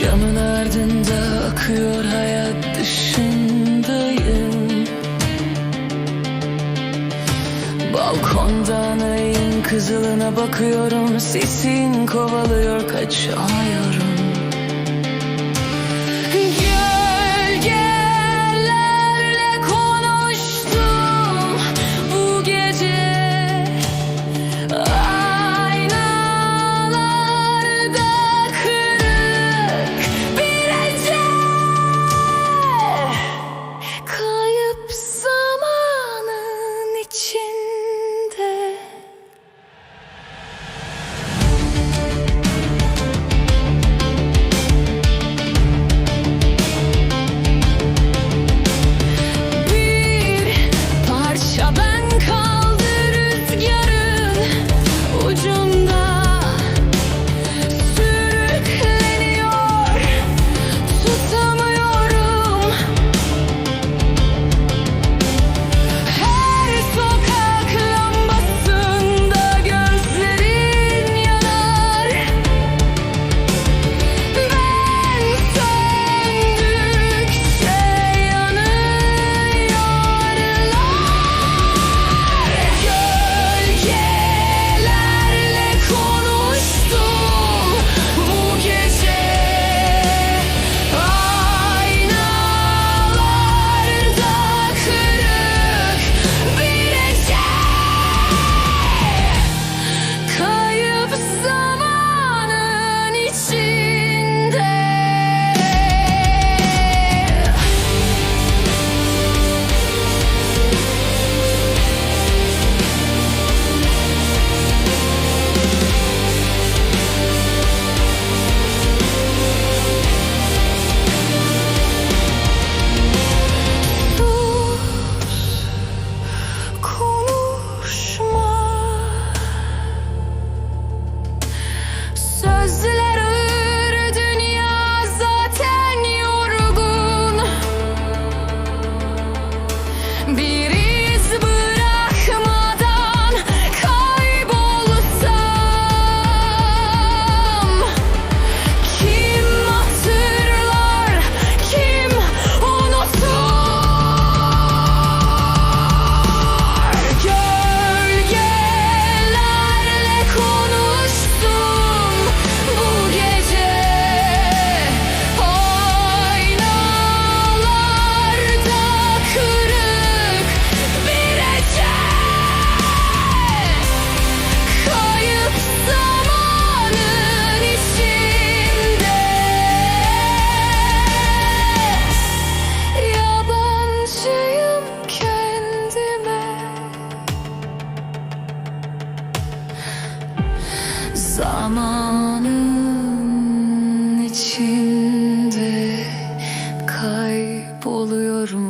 Camın ardında akıyor hayat dışındayım. Balkondan ayın kızılına bakıyorum. Sesin kovalıyor kaçamıyorum. Zamanın içinde kayboluyorum.